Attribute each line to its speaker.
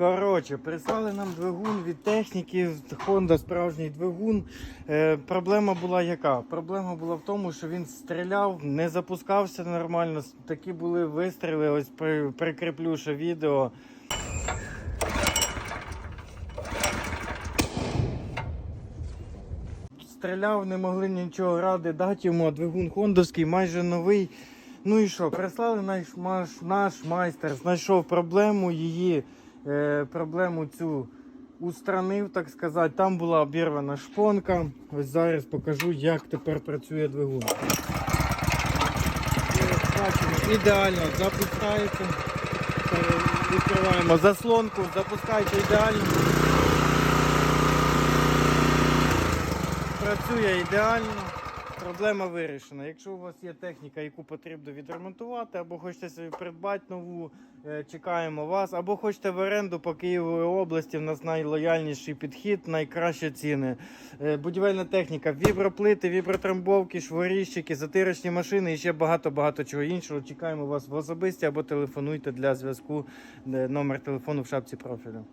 Speaker 1: Коротше, прислали нам двигун від техніки, Honda справжній двигун. Е, проблема була яка? Проблема була в тому, що він стріляв, не запускався нормально. Такі були вистріли. Ось при, прикріплю ще відео. Стріляв, не могли нічого ради дати йому, а двигун хондовський, майже новий. Ну і що, прислали наш, наш, майстер, знайшов проблему, її проблему цю устранив, так сказати. Там була обірвана шпонка. Ось зараз покажу, як тепер працює двигун. Ідеально запускається. Відкриваємо заслонку, запускається ідеально. Працює ідеально. Проблема вирішена. Якщо у вас є техніка, яку потрібно відремонтувати, або хочете собі придбати нову, е, чекаємо вас, або хочете в оренду по Києву області, в нас найлояльніший підхід, найкращі ціни. Е, Будівельна техніка, віброплити, вібротрамбовки, шворіщики, затирочні машини і ще багато-багато чого іншого. Чекаємо вас в особисті або телефонуйте для зв'язку. Е, Номер телефону в шапці профілю.